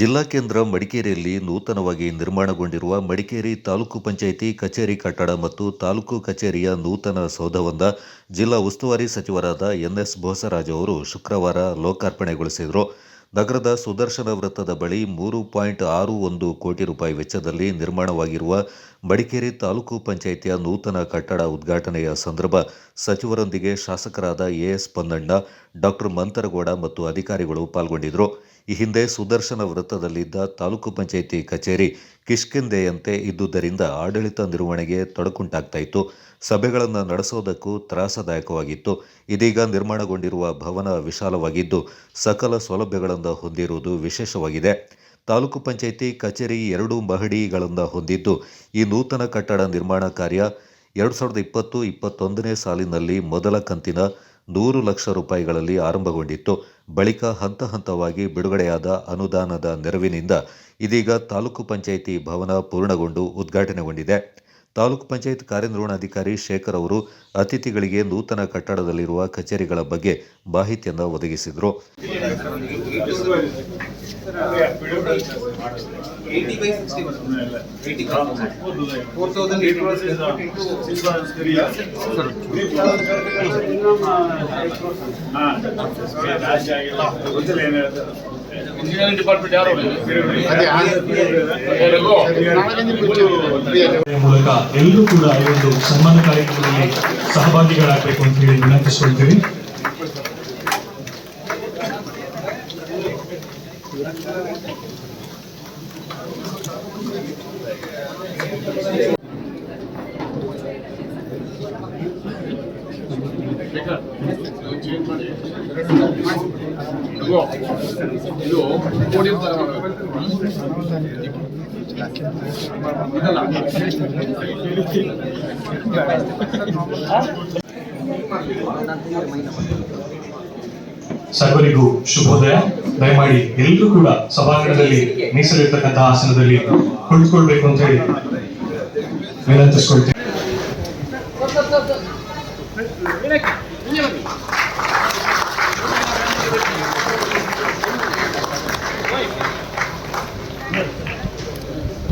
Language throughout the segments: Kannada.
ಜಿಲ್ಲಾ ಕೇಂದ್ರ ಮಡಿಕೇರಿಯಲ್ಲಿ ನೂತನವಾಗಿ ನಿರ್ಮಾಣಗೊಂಡಿರುವ ಮಡಿಕೇರಿ ತಾಲೂಕು ಪಂಚಾಯಿತಿ ಕಚೇರಿ ಕಟ್ಟಡ ಮತ್ತು ತಾಲೂಕು ಕಚೇರಿಯ ನೂತನ ಸೌಧವೊಂದ ಜಿಲ್ಲಾ ಉಸ್ತುವಾರಿ ಸಚಿವರಾದ ಎನ್ ಎಸ್ ಬೋಸರಾಜ್ ಅವರು ಶುಕ್ರವಾರ ಲೋಕಾರ್ಪಣೆಗೊಳಿಸಿದರು. ನಗರದ ಸುದರ್ಶನ ವೃತ್ತದ ಬಳಿ ಮೂರು ಪಾಯಿಂಟ್ ಆರು ಒಂದು ಕೋಟಿ ರೂಪಾಯಿ ವೆಚ್ಚದಲ್ಲಿ ನಿರ್ಮಾಣವಾಗಿರುವ ಮಡಿಕೇರಿ ತಾಲೂಕು ಪಂಚಾಯಿತಿಯ ನೂತನ ಕಟ್ಟಡ ಉದ್ಘಾಟನೆಯ ಸಂದರ್ಭ ಸಚಿವರೊಂದಿಗೆ ಶಾಸಕರಾದ A S Ponnanna, doctor Mantar Gowda ಮತ್ತು ಅಧಿಕಾರಿಗಳು ಪಾಲ್ಗೊಂಡಿದ್ದರು. ಈ ಹಿಂದೆ ಸುದರ್ಶನ ವೃತ್ತದಲ್ಲಿದ್ದ ತಾಲೂಕು ಪಂಚಾಯಿತಿ ಕಚೇರಿ ಕಿಷ್ಕಿಂದೆಯಂತೆ ಇದ್ದುದರಿಂದ ಆಡಳಿತ ನಿರ್ವಹಣೆಗೆ ತೊಡಕುಂಟಾಗ್ತಾ ಇತ್ತು ಸಭೆಗಳನ್ನು ನಡೆಸೋದಕ್ಕೂ ತ್ರಾಸದಾಯಕವಾಗಿತ್ತು. ಇದೀಗ ನಿರ್ಮಾಣಗೊಂಡಿರುವ ಭವನ ವಿಶಾಲವಾಗಿದ್ದು, ಸಕಲ ಸೌಲಭ್ಯಗಳನ್ನು ಹೊಂದಿರುವುದು ವಿಶೇಷವಾಗಿದೆ. ತಾಲೂಕು ಪಂಚಾಯಿತಿ ಕಚೇರಿ ಎರಡು ಮಹಡಿಗಳನ್ನು ಹೊಂದಿದ್ದು, ಈ ನೂತನ ಕಟ್ಟಡ ನಿರ್ಮಾಣ ಕಾರ್ಯ ಎರಡು ಸಾವಿರದ ಇಪ್ಪತ್ತು, ಇಪ್ಪತ್ತೊಂದನೇ ಸಾಲಿನಲ್ಲಿ ಮೊದಲ ಕಂತಿನ ನೂರು ಲಕ್ಷ ರೂಪಾಯಿಗಳಲ್ಲಿ ಆರಂಭಗೊಂಡಿತ್ತು. ಬಳಿಕ ಹಂತ ಹಂತವಾಗಿ ಬಿಡುಗಡೆಯಾದ ಅನುದಾನದ ನೆರವಿನಿಂದ ಇದೀಗ ತಾಲೂಕು ಪಂಚಾಯಿತಿ ಭವನ ಪೂರ್ಣಗೊಂಡು ಉದ್ಘಾಟನೆಗೊಂಡಿದೆ. ತಾಲೂಕು ಪಂಚಾಯತ್ ಕಾರ್ಯನಿರ್ವಹಣಾಧಿಕಾರಿ ಶೇಖರ್ ಅವರು ಅತಿಥಿಗಳಿಗೆ ನೂತನ ಕಟ್ಟಡದಲ್ಲಿರುವ ಕಚೇರಿಗಳ ಬಗ್ಗೆ ಮಾಹಿತಿಯನ್ನು ಒದಗಿಸಿದರು. Eighty by sixty eighty four thousand eight engineering department ಯಾರು ಮೂಲಕ ಎಲ್ಲರೂ ಕೂಡ ಈ ಒಂದು ಸನ್ಮಾನ ಕಾರ್ಯಕ್ರಮದಲ್ಲಿ ಸಹಭಾಗಿಗಳಾಗಬೇಕು ಅಂತ ಹೇಳಿ ವಿನಂತಿಸ್ಕೊಳ್ತೀವಿ ಸರ್ವರಿಗೂ ಶುಭೋದಯ. ದಯಮಾಡಿ ಎಲ್ಲರೂ ಕೂಡ ಸಭಾಂಗಣದಲ್ಲಿ ಮೀಸಲಿರ್ತಕ್ಕಂತಹ ಆಸನದಲ್ಲಿ ಕುಳಿತುಕೊಳ್ಬೇಕು ಅಂತ ಹೇಳಿ ವಿನಂತಿಸ್ಕೊಳ್ತೀವಿ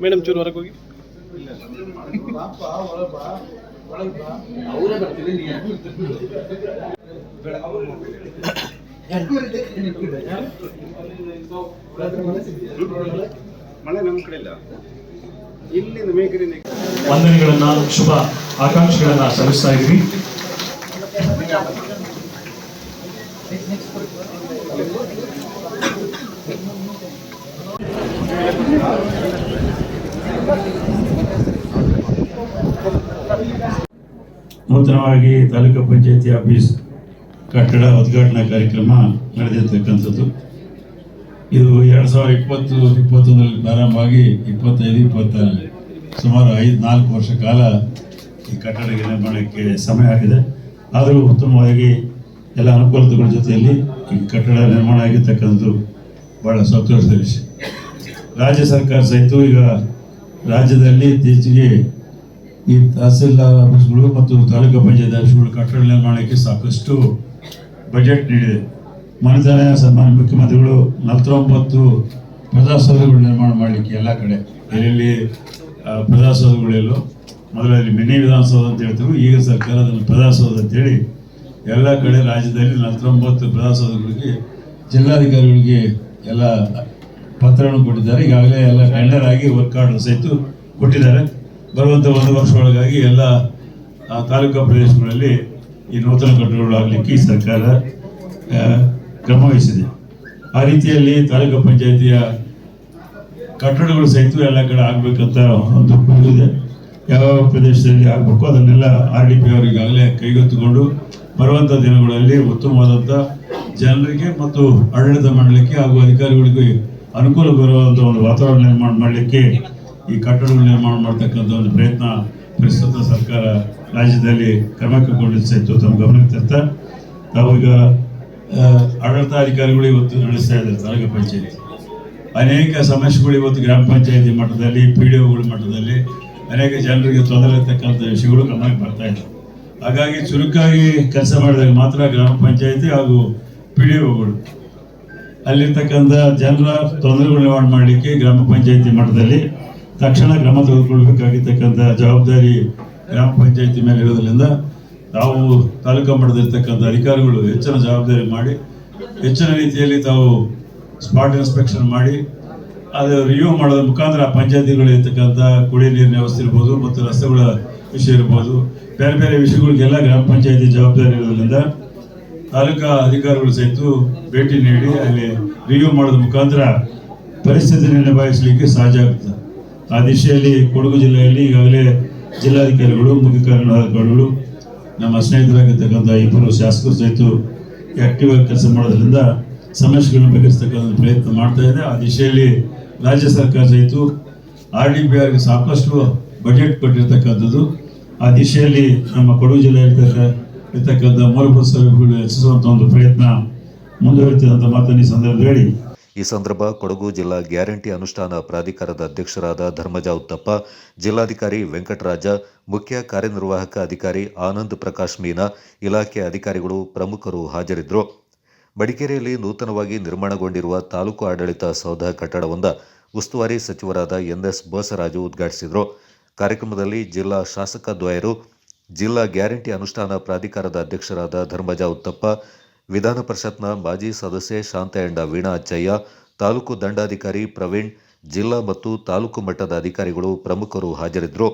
ಮೇಡಮ್ ಚೂರು ಹೊರಗೆ ಹೋಗಿ ಮಳೆ ನಮ್ಮ ಕಡೆ ಇಲ್ಲ ಇಲ್ಲಿಂದ ಮೇಕರಿ ವಂದನೆಗಳನ್ನ ಶುಭ ಆಕಾಂಕ್ಷೆಗಳನ್ನ ಸಲ್ಲಿಸ್ತಾ ಇದ್ದೀವಿ. ನೂತನವಾಗಿ ತಾಲೂಕಾ ಪಂಚಾಯತಿ ಆಫೀಸ್ ಕಟ್ಟಡ ಉದ್ಘಾಟನಾ ಕಾರ್ಯಕ್ರಮ ನಡೆದಿರ್ತಕ್ಕಂಥದ್ದು. ಇದು ಎರಡು ಸಾವಿರದ ಇಪ್ಪತ್ತು, ಇಪ್ಪತ್ತೊಂದರಲ್ಲಿ ಪ್ರಾರಂಭ ಆಗಿ ಇಪ್ಪತ್ತೈದು ಇಪ್ಪತ್ತ ಸುಮಾರು ಐದು, ನಾಲ್ಕು ವರ್ಷ ಕಾಲ ಈ ಕಟ್ಟಡ ನಿರ್ಮಾಣಕ್ಕೆ ಸಮಯ ಆಗಿದೆ. ಆದರೂ ಉತ್ತಮವಾಗಿ ಎಲ್ಲ ಅನುಕೂಲತೆಗಳ ಜೊತೆಯಲ್ಲಿ ಈ ಕಟ್ಟಡ ನಿರ್ಮಾಣ ಆಗಿರ್ತಕ್ಕಂಥದ್ದು ಭಾಳ ಸಂತೋಷದ ವಿಷಯ. ರಾಜ್ಯ ಸರ್ಕಾರ ಸಹಿತ ಈಗ ರಾಜ್ಯದಲ್ಲಿ ಇತ್ತೀಚೆಗೆ ಈ ತಹಸೀಲ್ದಾರ್ ಆಫೀಸ್ಗಳು ಮತ್ತು ತಾಲೂಕು ಪಂಚಾಯತ್ ಆಫೀಸ್ಗಳು ಕಟ್ಟಡ ನಿರ್ಮಾಣಕ್ಕೆ ಸಾಕಷ್ಟು ಬಜೆಟ್ ನೀಡಿದೆ. ಮನೆತನ ಸನ್ಮಾನ್ಯ ಮುಖ್ಯಮಂತ್ರಿಗಳು, ನಲವತ್ತೊಂಬತ್ತು ಪ್ರಜಾಸೌಧಗಳು ನಿರ್ಮಾಣ ಮಾಡಲಿಕ್ಕೆ ಎಲ್ಲ ಕಡೆ. ಎಲ್ಲೆಲ್ಲಿ ಪ್ರಜಾಸೌಧಗಳೆಲ್ಲೋ. ಮೊದಲಲ್ಲಿ ಮಿನಿ ವಿಧಾನಸೌಧ ಅಂತ ಹೇಳ್ತೀವಿ ಈಗ ಸರ್ಕಾರ ಅದನ್ನು ಪ್ರಜಾಸೌಧ ಅಂತೇಳಿ ಎಲ್ಲ ಕಡೆ ರಾಜ್ಯದಲ್ಲಿ ನಲವತ್ತೊಂಬತ್ತು ಪ್ರಜಾಸೌಧಗಳಿಗೆ ಜಿಲ್ಲಾಧಿಕಾರಿಗಳಿಗೆ ಎಲ್ಲ ಪತ್ರವನ್ನು ಕೊಟ್ಟಿದ್ದಾರೆ. ಈಗಾಗಲೇ ಎಲ್ಲ ಟೆಂಡರ್ ಆಗಿ ವರ್ಕ್ ಆರ್ಡರ್ ಸಹಿತ ಕೊಟ್ಟಿದ್ದಾರೆ. ಬರುವಂಥ ಒಂದು ವರ್ಷ ಒಳಗಾಗಿ ಎಲ್ಲ ತಾಲೂಕಾ ಪ್ರದೇಶಗಳಲ್ಲಿ ಈ ನೂತನ ಕಟ್ಟಡಗಳು ಆಗಲಿಕ್ಕೆ ಸರ್ಕಾರ ಆ, ಕ್ರಮ ವಹಿಸಿದೆ ಆ ರೀತಿಯಲ್ಲಿ ತಾಲೂಕು ಪಂಚಾಯತಿಯ ಕಟ್ಟಡಗಳು ಸಹಿತ ಎಲ್ಲ ಕಡೆ ಆಗಬೇಕಂತ ಒಂದು ಇದೆ ಯಾವ ಪ್ರದೇಶದಲ್ಲಿ ಆಗಬೇಕು ಅದನ್ನೆಲ್ಲ ಆರ್ ಡಿ ಪಿ ಅವರಿಗಾಗಲೇ ಕೈಗೆತ್ತಿಕೊಂಡು ಬರುವಂಥ ದಿನಗಳಲ್ಲಿ ಉತ್ತಮವಾದಂಥ ಜನರಿಗೆ ಮತ್ತು ಆಡಳಿತ ಮಾಡಲಿಕ್ಕೆ ಹಾಗೂ ಅಧಿಕಾರಿಗಳಿಗೆ ಅನುಕೂಲ ಬರುವಂಥ ಒಂದು ವಾತಾವರಣ ನಿರ್ಮಾಣ ಮಾಡಲಿಕ್ಕೆ ಈ ಕಟ್ಟಡಗಳು ನಿರ್ಮಾಣ ಮಾಡ್ತಕ್ಕಂಥ ಒಂದು ಪ್ರಯತ್ನ ಪ್ರಸ್ತುತ ಸರ್ಕಾರ ರಾಜ್ಯದಲ್ಲಿ ಕ್ರಮ ಕೈಗೊಂಡಿದ್ದು ತಮ್ಮ ಗಮನಕ್ಕೆ ತರ್ತಾ ಆ, ಆಡಳಿತಾಧಿಕಾರಿಗಳು ಇವತ್ತು ನಡೆಸ್ತಾ ಇದ್ದಾರೆ ತಾಲೂಕು ಪಂಚಾಯತಿ. ಅನೇಕ ಸಮಸ್ಯೆಗಳು ಇವತ್ತು ಗ್ರಾಮ ಪಂಚಾಯತಿ ಮಟ್ಟದಲ್ಲಿ ಪಿ ಡಿ ಒಗಳ ಮಟ್ಟದಲ್ಲಿ ಅನೇಕ ಜನರಿಗೆ ತೊಂದರೆ ಇರತಕ್ಕಂಥ ವಿಷಯಗಳು ಗಮನಕ್ಕೆ ಬರ್ತಾ ಇದೆ. ಹಾಗಾಗಿ ಚುರುಕಾಗಿ ಕೆಲಸ ಮಾಡಿದಾಗ ಮಾತ್ರ ಗ್ರಾಮ ಪಂಚಾಯತಿ ಹಾಗೂ ಪಿ ಡಿ ಒಗಳು ಅಲ್ಲಿರ್ತಕ್ಕಂಥ ಜನರ ತೊಂದರೆಗಳು ನಿವಾರಣೆ ಮಾಡಲಿಕ್ಕೆ ಗ್ರಾಮ ಪಂಚಾಯತಿ ಮಟ್ಟದಲ್ಲಿ ತಕ್ಷಣ ಕ್ರಮ ತೆಗೆದುಕೊಳ್ಬೇಕಾಗಿರ್ತಕ್ಕಂಥ ಜವಾಬ್ದಾರಿ ಗ್ರಾಮ ಪಂಚಾಯತಿ ಮೇಲೆ ಇರೋದ್ರಿಂದ ತಾವು ತಾಲೂಕಾ ಮಟ್ಟದಲ್ಲಿರ್ತಕ್ಕಂಥ ಅಧಿಕಾರಿಗಳು ಹೆಚ್ಚಿನ ಜವಾಬ್ದಾರಿ ಮಾಡಿ, ಹೆಚ್ಚಿನ ರೀತಿಯಲ್ಲಿ ತಾವು ಸ್ಪಾಟ್ ಇನ್ಸ್ಪೆಕ್ಷನ್ ಮಾಡಿ, ಅದು ರಿವ್ಯೂ ಮಾಡೋದ್ರ ಮುಖಾಂತರ ಪಂಚಾಯತಿಗಳು ಇರ್ತಕ್ಕಂಥ ನೀರಿನ ವ್ಯವಸ್ಥೆ ಇರ್ಬೋದು ಮತ್ತು ರಸ್ತೆಗಳ ವಿಷಯ ಇರ್ಬೋದು, ಬೇರೆ ಬೇರೆ ವಿಷಯಗಳಿಗೆಲ್ಲ ಗ್ರಾಮ ಪಂಚಾಯತಿ ಜವಾಬ್ದಾರಿ ಇರೋದ್ರಿಂದ ತಾಲೂಕಾ ಅಧಿಕಾರಿಗಳು ಸಹಿತ ಭೇಟಿ ನೀಡಿ, ಅಲ್ಲಿ ರಿವ್ಯೂ ಮಾಡೋದ್ರ ಮುಖಾಂತರ ಪರಿಸ್ಥಿತಿಯನ್ನು ನಿಭಾಯಿಸಲಿಕ್ಕೆ ಸಹಜ ಆಗ್ತದೆ ಆ ದಿಶೆಯಲ್ಲಿ ಕೊಡಗು ಜಿಲ್ಲೆಯಲ್ಲಿ ಈಗಾಗಲೇ ಜಿಲ್ಲಾಧಿಕಾರಿಗಳು, ಮುಖ್ಯ ಕಾರ್ಯನಿರ್ವಾಹಕರುಗಳು ನಮ್ಮ ಸ್ನೇಹಿತರಾಗಿರ್ತಕ್ಕಂಥ ಇಬ್ಬರು ಶಾಸಕರು ಸಹಿತ ಆಕ್ಟಿವ್ ಆಗಿ ಕೆಲಸ ಮಾಡೋದ್ರಿಂದ ಸಮಸ್ಯೆಗಳನ್ನು ಬಗೆಹರಿಸ್ತಕ್ಕಂಥ ಪ್ರಯತ್ನ ಮಾಡ್ತಾ ಇದೆ. ಆ ದಿಶೆಯಲ್ಲಿ ರಾಜ್ಯ ಸರ್ಕಾರ ಸಹಿತ ಆರ್ ಡಿ ಬಿ ಆರ್ಗೆ ಸಾಕಷ್ಟು ಬಜೆಟ್ ಕೊಟ್ಟಿರ್ತಕ್ಕಂಥದ್ದು. ಆ ದಿಶೆಯಲ್ಲಿ ನಮ್ಮ ಕೊಡಗು ಜಿಲ್ಲೆ ಇರ್ತಕ್ಕಂಥ ಮೂಲಭೂತ ಸೌಲಭ್ಯಗಳು ಹೆಚ್ಚಿಸುವಂಥ ಒಂದು ಪ್ರಯತ್ನ ಮುಂದುವರಿತದಂಥ ಮಾತನ್ನು ಈ ಸಂದರ್ಭದಲ್ಲಿ ಈ ಸಂದರ್ಭ ಕೊಡಗು ಜಿಲ್ಲಾ ಗ್ಯಾರಂಟಿ ಅನುಷ್ಠಾನ ಪ್ರಾಧಿಕಾರದ ಅಧ್ಯಕ್ಷರಾದ ಧರ್ಮಜ ಉತ್ತಪ್ಪ, ಜಿಲ್ಲಾಧಿಕಾರಿ ವೆಂಕಟರಾಜ, ಮುಖ್ಯ ಕಾರ್ಯನಿರ್ವಾಹಕ ಅಧಿಕಾರಿ ಆನಂದ್ ಪ್ರಕಾಶ್ ಮೀನಾ, ಇಲಾಖೆ ಅಧಿಕಾರಿಗಳು ಪ್ರಮುಖರು ಹಾಜರಿದ್ದರು. ಮಡಿಕೇರಿಯಲ್ಲಿ ನೂತನವಾಗಿ ನಿರ್ಮಾಣಗೊಂಡಿರುವ ತಾಲೂಕು ಆಡಳಿತ ಸೌಧ ಕಟ್ಟಡವೊಂದ ಉಸ್ತುವಾರಿ ಸಚಿವರಾದ ಎನ್ಎಸ್ ಬಸವರಾಜು ಉದ್ಘಾಟಿಸಿದರು. ಕಾರ್ಯಕ್ರಮದಲ್ಲಿ ಜಿಲ್ಲಾ ಶಾಸಕ ದ್ವಯರು, ಜಿಲ್ಲಾ ಗ್ಯಾರಂಟಿ ಅನುಷ್ಠಾನ ಪ್ರಾಧಿಕಾರದ ಅಧ್ಯಕ್ಷರಾದ ಧರ್ಮಜ ಉತ್ತಪ್ಪ ವಿಧಾನ ಪರಿಷತ್ನ ಮಾಜಿ ಸದಸ್ಯೆ ಶಾಂತಯಂಡ ವೀಣಾ ಅಚ್ಚಯ್ಯ ತಾಲೂಕು ದಂಡಾಧಿಕಾರಿ ಪ್ರವೀಣ್, ಜಿಲ್ಲಾ ಮತ್ತು ತಾಲೂಕು ಮಟ್ಟದ ಅಧಿಕಾರಿಗಳು ಪ್ರಮುಖರು ಹಾಜರಿದ್ದರು.